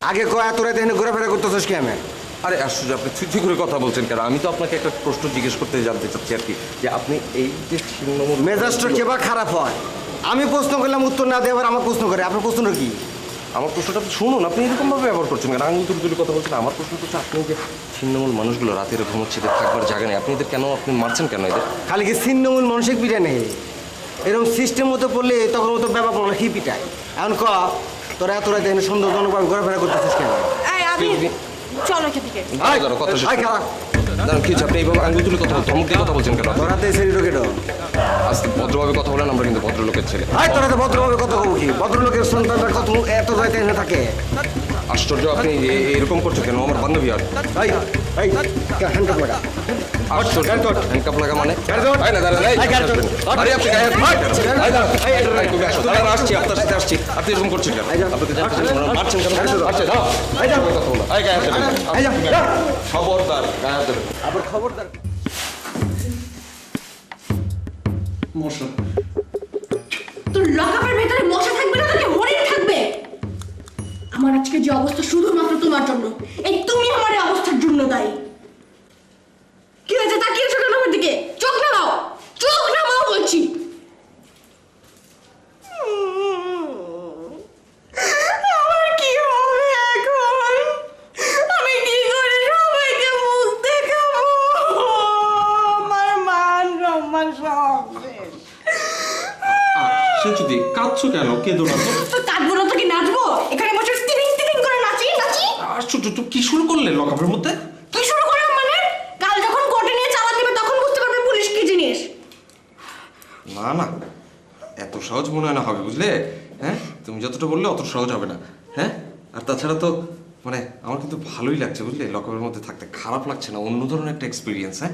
আগে কয় এত রাতে এখানে ঘোরাফেরা করতেছিস কি আমি? আরে আশ্চর্য আপনি থুই করে কথা বলছেন কেন? আমি তো আপনাকে একটা প্রশ্ন জিজ্ঞেস করতে জানতে চাচ্ছি আর কি যে আপনি এই যে ছিন্নমূল মেজাজটা কেবা খারাপ হয়? আমি প্রশ্ন করলাম উত্তর না দিয়ে আবার আমার প্রশ্ন করে আপনার প্রশ্নটা কি? আমার প্রশ্নটা শুনুন আপনি এরকমভাবে ব্যবহার করছেন কেন? আঙুল তুলে তুলে কথা বলছেন আমার প্রশ্ন হচ্ছে আপনি যে ছিন্নমূল মানুষগুলো রাতের ঘুমোচ্ছে এদের থাকবার জায়গা নেই আপনি এদের কেন আপনি মারছেন কেন এদের? খালি কি ছিন্নমূল মানসিক পিঠা নেই? এরকম সিস্টেম মতো পড়লে তখন মতো ব্যাপার পড়ল কি পিটাই এখন ক তোরা এত রাতে এখানে ঘোরাফেরা করতেছিস কেন? এই চলো এখান থেকে। কথা শেষ করো। খারাপ। দাঁড়ান কি হচ্ছে আপনি এইভাবে আঙুল তুলে কথা বলছেন? ধমক দিয়ে কথা বলছেন কেন তোরা তো আজকে ভদ্রভাবে কথা বলেন আমরা কিন্তু ভদ্রলোকের ছেলে। আয় তোরা তো ভদ্রভাবে কত কব কি? ভদ্রলোকের সন্তানরা কত এত রাতে থাকে? আশ্চর্য আপনি এরকম করছেন কেন? আমার বান্ধবী আর। এই এই হ্যান্ডকাপ লাগা মানে। আরে আপনি দাঁড়ান। আসছি আপনার সাথে আসছি। আপনি এরকম করছেন কেন? মারছেন কেন। খবরদার আবার খবরদার। মশা। তোর লকআপের ভেতরে মশা থাকবে না তোকে হরিণ থাকবে? আমার আজকে যে অবস্থা শুধুমাত্র তোমার জন্য এই তুমি আমার অবস্থার জন্য দায়ী কি হয়েছে তাকিয়েছো কেন আমার দিকে চোখ নামাও চোখ নামাও বলছি আমার কি হবে এখন আমি কি করে সবাইকে মুখ দেখাবো আমার মান সম্মান সব শেষ সেঞ্চুদি কাঁদছো কেন? কেঁদো না তো তো কাঁদবো না তো কি নাচবো? এখানে বসে স্টিরিং স্টিরিং করে নাচি নাচি। আশ্চর্য কি শুরু করলে লকআপের মধ্যে? কি শুরু করলাম মানে? কাল যখন কোর্টে নিয়ে দিবে তখন বুঝতে পারবে পুলিশ কি জিনিস। না না এত সহজ মনে হয় না হবে বুঝলে? হ্যাঁ? তুমি যতটা বললে অত সহজ হবে না হ্যাঁ? আর তাছাড়া তো মানে আমার কিন্তু ভালোই লাগছে বুঝলে? লকআপের মধ্যে থাকতে খারাপ লাগছে না অন্য ধরনের একটা এক্সপিরিয়েন্স হ্যাঁ?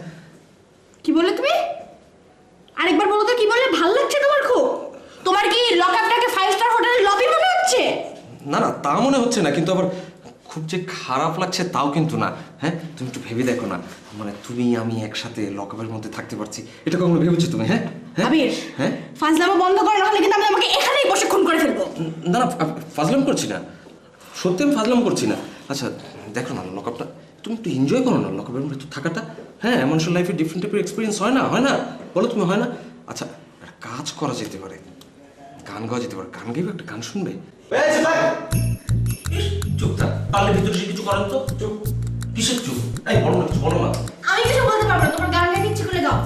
কি বলে তুমি? আরেকবার বলো তো কি বলে ভালো লাগছে তোমার তোমার কি লকআপটাকে ফাইভ স্টার হোটেলের লবি মনে হচ্ছে? না না তা মনে হচ্ছে না কিন্তু আবার খুব যে খারাপ লাগছে তাও কিন্তু না। হ্যাঁ তুমি একটু ভেবে দেখো না। মানে তুমি আমি একসাথে লকআপের মধ্যে থাকতে পারছি। এটা কখনো ভেবেছো তুমি হ্যাঁ? হ্যাঁ? আবির হ্যাঁ? ফাজলামো বন্ধ করে না কিন্তু আমি আমাকে এখানেই বসে খুন করে ফেলব। না না ফাজলাম করছি না। সত্যি আমি ফাজলাম করছি না। আচ্ছা দেখো না লকআপটা তুমি একটু এনজয় করো না লকআপের মধ্যে থাকাটা। হ্যাঁ এমন মানুষের লাইফে ডিফারেন্ট টাইপের এক্সপিরিয়েন্স হয় না হয় না? বলো তুমি হয় না? আচ্ছা একটা কাজ করা যেতে পারে। গান গাওয়া যেতে পারে গান গাইবে একটা গান শুনবে। চুপ থাক। পারলে ভিতরে কিছু করেন তো। চুপ। কিসের চুপ? এই বলো না কিছু বলো না। আমি কিছু বলতে পারব না তোমার গান গাইতে ইচ্ছে করে দাও।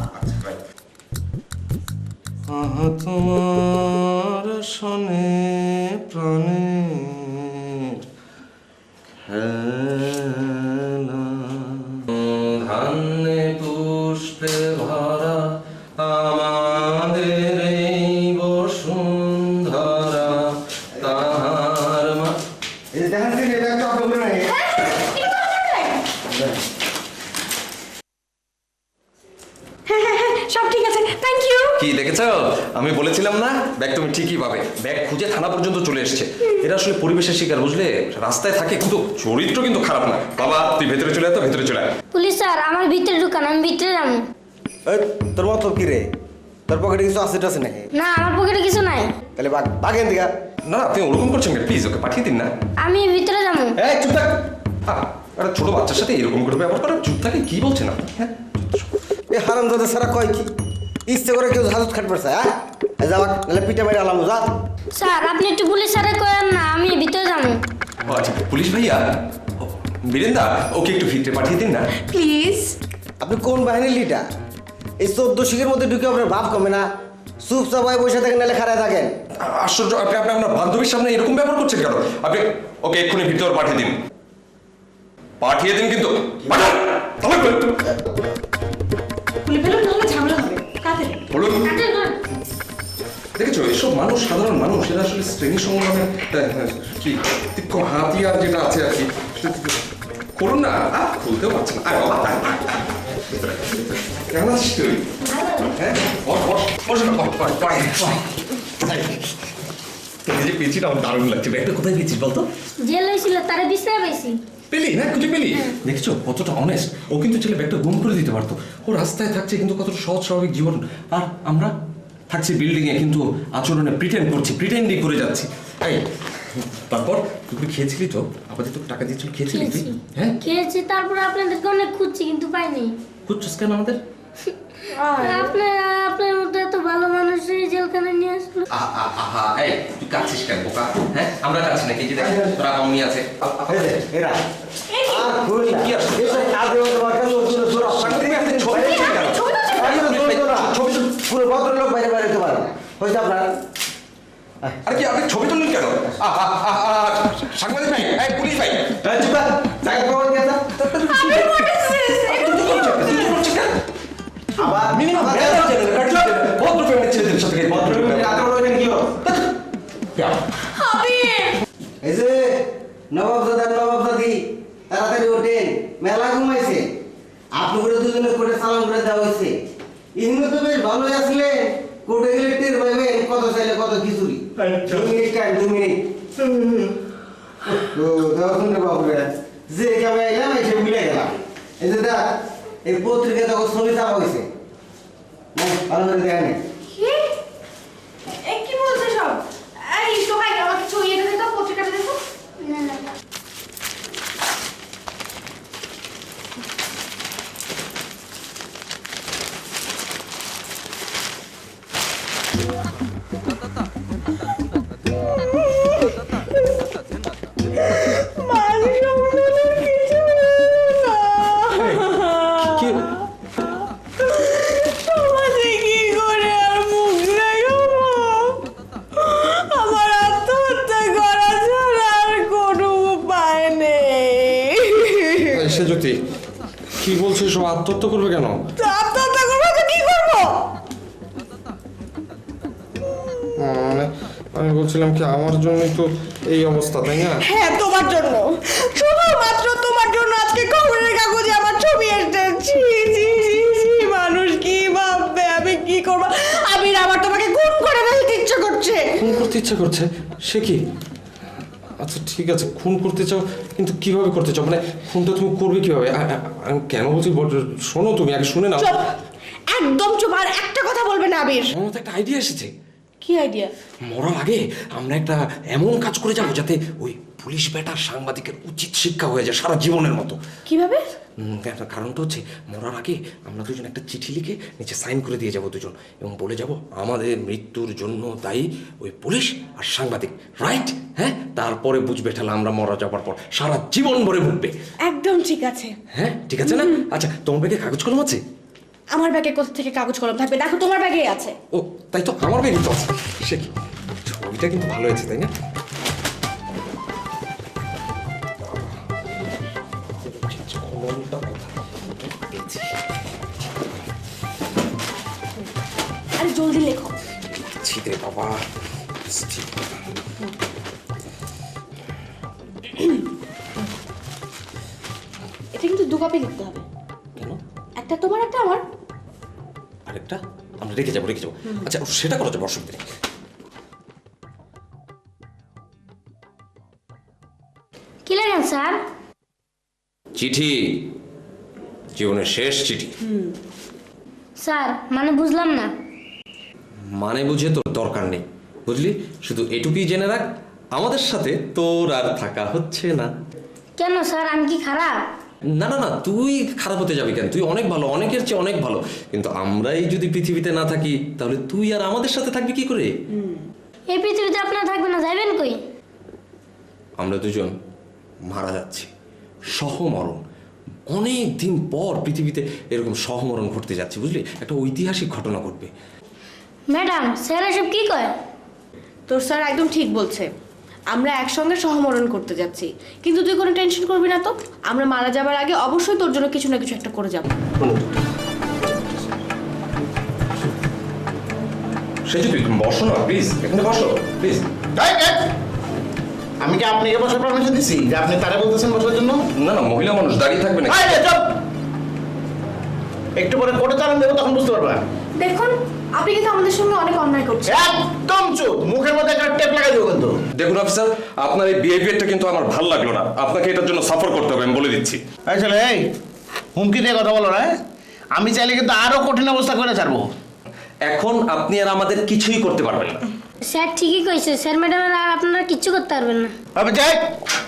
আচ্ছা তোমার এই দেখেন এটা একটা অপরাধ নাই। হ্যাঁ হ্যাঁ হ্যাঁ সব ঠিক আছে থ্যাংক ইউ কি দেখেছ? আমি বলেছিলাম না? ব্যাগ তুমি ঠিকই পাবে। ব্যাগ খুঁজে থানা পর্যন্ত চলে এসেছে। এরা আসলে পরিবেশের শিকার বুঝলে? রাস্তায় থাকে কিন্তু চরিত্র কিন্তু খারাপ না। বাবা তুই ভেতরে চলে আয় তো ভেতরে চলে আয়। পুলিশ স্যার আমার ভিতরে ঢুকান আমি ভিতরে যাব। তোর মতলব কি রে? তোর পকেটে কিছু আছে টাছে নাকি? না আমার পকেটে কিছু নাই। তাহলে বাঘ বাঘেন দিঘা না না আপনি ওরকম করছেন কেন? প্লিজ ওকে পাঠিয়ে দিন না। আমি ভিতরে যাব। এই চুপ থাক। একটা ছোট বাচ্চার সাথে এরকম করে ব্যবহার করে চুপ থাকে কি বলছেন আপনি? হ্যাঁ? এ হারাম দাদা সারা কয় কি? ইচ্ছে করে কেউ হাজত খাট পড়ছে হ্যাঁ এই যা বাঘ, নাহলে পিঠে মেরে আলাম যা। স্যার আপনি একটু পুলিশ স্যারে কয়েন না আমি ভিতরে যাব। আচ্ছা পুলিশ ভাইয়া বীরেন্দা ওকে একটু ফিরতে পাঠিয়ে দিন না। প্লিজ আপনি কোন বাহিনীর লিডার এই চোদ্দ শিখের মধ্যে ঢুকে আপনার ভাব কমে না। চুপ চাপায় বসে থাকেন নাহলে খারায় থাকেন। আশ্চর্য আপনি আপনি আপনার বান্ধবীর সামনে এরকম ব্যবহার করছেন কেন? আপনি ওকে এক্ষুনি ভিতর পাঠিয়ে দিন। পাঠিয়ে দিন কিন্তু। বলুন। দেখেছ এসব মানুষ সাধারণ মানুষ এরা আসলে শ্রেণি সংগ্রামের আহ, কি তীক্ষ্ণ হাতিয়ার যেটা আছে আর কি করুন না আহ, খুলতেও পারছে না। আয় বাবা আয়, আয়, আয়। ভেতরে, ভেতরে। কেমন আছিস তুই হ্যাঁ তোকে যে পেয়েছি আমার দারুণ লাগছে। ব্যাগটা কোথায় পেয়েছিস বলতো? জেল হয়েছিল তারা পাইছি। পেলি? না খুঁজে পেলি? দেখছ? কতটা অনেস্ট ও কিন্তু ছেলে ব্যাগটা গুম করে দিতে পারতো। ও রাস্তায় থাকছে কিন্তু কতটা সহজ স্বাভাবিক জীবন। আর আমরা থাকছি বিল্ডিং এ কিন্তু আচরণে প্রিটেন্ড করছি প্রিটেন্ডই করে যাচ্ছি। এই তারপর তুই খেয়েছিলি তো? আপাতত টাকা দিয়েছিল খেয়েছিলি তুই? খেয়েছি। হ্যাঁ? খেয়েছি তারপর আপনাদেরকে অনেক খুঁজছি কিন্তু পাইনি। খুঁজছিস কেন আমাদের? আপনার আপনার মতো এত ভালো মানুষ এই জেলখানে নিয়ে আসলো। আহা এই তুই কাছিস কেন বোকা? হ্যাঁ আমরা কাছি নাকি? যে দেখ তোরা কমনি আছে। এরা। আর কি কাজে তোমার কাছে একটা ছবি। পুরো। ভদ্রলোক বাইরে বাইরে না। হয়েছে আপনার? আরে কি আপনি ছবি তুললেন কেন? সাংবাদিক ভাই পুলিশ ভাই। চুপ এই যে নবাব দাদা নবাব দাদি তাড়াতাড়ি ওঠেন মেলা ঘুমাইছে। আপনি করে দুজনে করে সালাম করে দেওয়া হয়েছে। ইহিনো তো বেশ ভালোই আসলে কোর্টে গেলে টের পাইবেন কত চাইলে কত খিচুড়ি। দু মিনিট টাইম দু মিনিট। ও দেওয়া শুনলে বাবুরে যে কেমন এলাম এসে মিলে গেলাম। এই যে দেখ এই পত্রিকা তখন ছবি চাপা হয়েছে। না, ভালো করে দেখেন কি এ কি বলছে সব এই সোহাই আমাকে ছবি এটা দেখো পত্রিকাটা দেখো সমাজে কি করে আর মুখ দেখাবো আমার আত্মহত্যা করা ছাড়া আর কোনো উপায় নেই সে জ্যোতি কি বলছিস সব আত্মহত্যা করবে কেন? বলছিলাম কি আমার জন্যই তো এই অবস্থা তাই না? হ্যাঁ তোমার জন্য। শুধুমাত্র তোমার জন্য আজকে খবরের কাগজে আমার ছবি এসেছে। ছি, ছি, ছি, মানুষ কি ভাববে? আমি কি করব? আমি আমার তোমাকে গুম করে ফেলতে ইচ্ছে করছে। খুন করতে ইচ্ছা করছে? সে কি? আচ্ছা ঠিক আছে খুন করতে চাও কিন্তু কীভাবে করতে চাও? মানে খুনটা তুমি করবে কীভাবে? আমি কেন বলছি? বল- শোনো তুমি আগে শুনে নাও। একদম চুপ আর একটা কথা বলবে না আবির আমার একটা আইডিয়া এসেছে। কি আইডিয়া মরার আগে আমরা একটা এমন কাজ করে যাব যাতে ওই পুলিশ বেটার সাংবাদিকের উচিত শিক্ষা হয়ে যায় সারা জীবনের মতো। কীভাবে? কারণটা হচ্ছে মরার আগে আমরা দুজন একটা চিঠি লিখে নিচে সাইন করে দিয়ে যাব দুজন এবং বলে যাব আমাদের মৃত্যুর জন্য দায়ী ওই পুলিশ আর সাংবাদিক রাইট হ্যাঁ? তারপরে বুঝবে তাহলে আমরা মরা যাবার পর। সারা জীবন ভরে ভুগবে। একদম ঠিক আছে। হ্যাঁ? ঠিক আছে না? আচ্ছা তোমার কাগজ কলম আছে? আমার ব্যাগে কোথা থেকে কাগজ কলম থাকবে? দেখো তোমার ব্যাগেই আছে। ও তাই তো? আমার ব্যাগে তো আছে। সে কি? ছবিটা কিন্তু ভালো হয়েছে তাই না। আরে জলদি লেখো। বাবা। এটা কিন্তু দু কপি লিখতে হবে। কেন? একটা তোমার একটা আমার। আরেকটা? আমরা রেখে যাব রেখে যাব। আচ্ছা সেটা করা যাবে অসুবিধা নেই। কি লেখেন স্যার? চিঠি। জীবনের শেষ চিঠি। স্যার মানে বুঝলাম না। মানে বুঝে তোর দরকার নেই। বুঝলি? শুধু এটুকুই জেনে রাখ আমাদের সাথে তোর আর থাকা হচ্ছে না। কেন স্যার? আমি কি খারাপ? না না না তুই খারাপ হতে যাবি কেন? তুই অনেক ভালো অনেকের চেয়ে অনেক ভালো। কিন্তু আমরাই যদি পৃথিবীতে না থাকি তাহলে তুই আর আমাদের সাথে থাকবি কি করে? এই পৃথিবীতে আপনারা থাকবেন না যাইবেন কই? আমরা দুজন মারা যাচ্ছি। সহমরণ। অনেক দিন পর পৃথিবীতে এরকম সহমরণ ঘটতে যাচ্ছে বুঝলি? একটা ঐতিহাসিক ঘটনা ঘটবে। ম্যাডাম স্যার এসব কি কয়? তোর স্যার একদম ঠিক বলছে। আমরা একসঙ্গে সহমরণ করতে যাচ্ছি। কিন্তু তুই কোনো টেনশন করবি না তো? আমরা মারা যাবার আগে অবশ্যই তোর জন্য কিছু না কিছু একটা করে যাব। সে বসো না প্লিজ এখানে বসো প্লিজ এই, এই! আমি কি আপনাকে বসার পারমিশন দিছি? যে আপনি তারা বলতেছেন বসার জন্য? না না মহিলা মানুষ দাঁড়িয়ে থাকবে না! একটু পরে কোটে চালান দেবো তখন বুঝতে পারবা। দেখুন আপনি কিন্তু আমাদের সঙ্গে অনেক অন্যায় করছেন। একদম চুপ! মুখের মধ্যে একটা টেপ লাগাই দেবো কিন্তু। দেখুন অফিসার আপনার এই বিহেভিয়ারটা কিন্তু আমার ভালো লাগল না। আপনাকে এটার জন্য সাফার করতে হবে আমি বলে দিচ্ছি। আসলে এই হুমকি দিয়ে কথা বলো না আমি চাইলে কিন্তু আরও কঠিন অবস্থা করে ছাড়বো। এখন আপনি আর আমাদের কিছুই করতে পারবেন না। স্যার ঠিকই কইছে। স্যার ম্যাডাম আর আপনারা কিচ্ছু করতে পারবেন না। বাবা যাই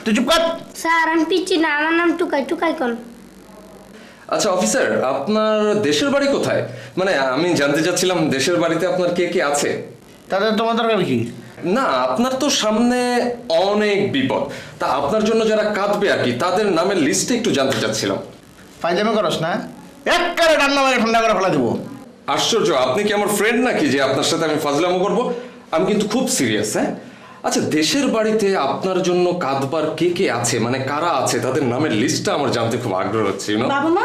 তুই চুপ কর। স্যার আমি পিচ্ছি না আমার নাম টুকাই টুকাই কোন আচ্ছা অফিসার আপনার দেশের বাড়ি কোথায়? মানে আমি জানতে চাচ্ছিলাম দেশের বাড়িতে আপনার কে কে আছে? তাদের তোমার দরকার কি? না আপনার তো সামনে অনেক বিপদ। তা আপনার জন্য যারা কাঁদবে আর কি তাদের নামের লিস্টে একটু জানতে চাচ্ছিলাম। ফাইজামি করস না? এক কারে রান্না মারে ঠান্ডা করে ফেলা দেবো। আশ্চর্য আপনি কি আমার ফ্রেন্ড নাকি যে আপনার সাথে আমি ফাজলামো করব? আমি কিন্তু খুব সিরিয়াস হ্যাঁ? আচ্ছা দেশের বাড়িতে আপনার জন্য কাঁদবার কে কে আছে? মানে কারা আছে? তাদের নামের লিস্টটা আমার জানতে খুব আগ্রহ হচ্ছে you know? বাবা মা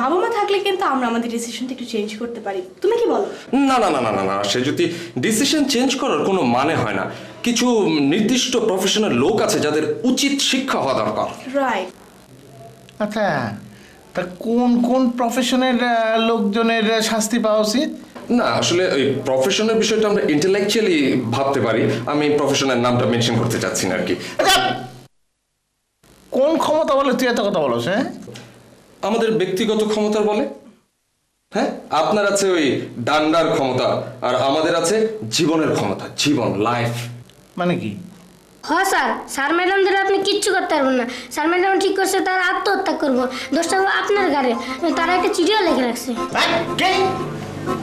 বাবা মা থাকলে কিন্তু আমরা আমাদের ডিসিশনটা একটু চেঞ্জ করতে পারি। তুমি কি বলো? না না না না না না সে যদি ডিসিশন চেঞ্জ করার কোনো মানে হয় না কিছু নির্দিষ্ট প্রফেশনাল লোক আছে যাদের উচিত শিক্ষা হওয়া দরকার। রাইট আচ্ছা তা কোন কোন প্রফেশনের লোকজনের শাস্তি পাওয়া উচিত? না আসলে ওই প্রফেশনের বিষয়টা আমরা ইন্টেলেকচুয়ালি ভাবতে পারি। আমি প্রফেশনের নামটা মেনশন করতে চাচ্ছি না আর কি। আচ্ছা, কোন ক্ষমতা বলে? তুই এত কথা হ্যাঁ? আমাদের ব্যক্তিগত ক্ষমতার বলে। হ্যাঁ আপনার আছে ওই ডান্ডার ক্ষমতা আর আমাদের আছে জীবনের ক্ষমতা জীবন লাইফ মানে কি? হ স্যার স্যার ম্যাডামদের আপনি কিচ্ছু করতে পারবেন না। স্যার ম্যাডাম ঠিক করছে তারা আত্মহত্যা করব। দোষটা আপনার ঘরে তারা একটা চিঠিও লিখে রাখছে।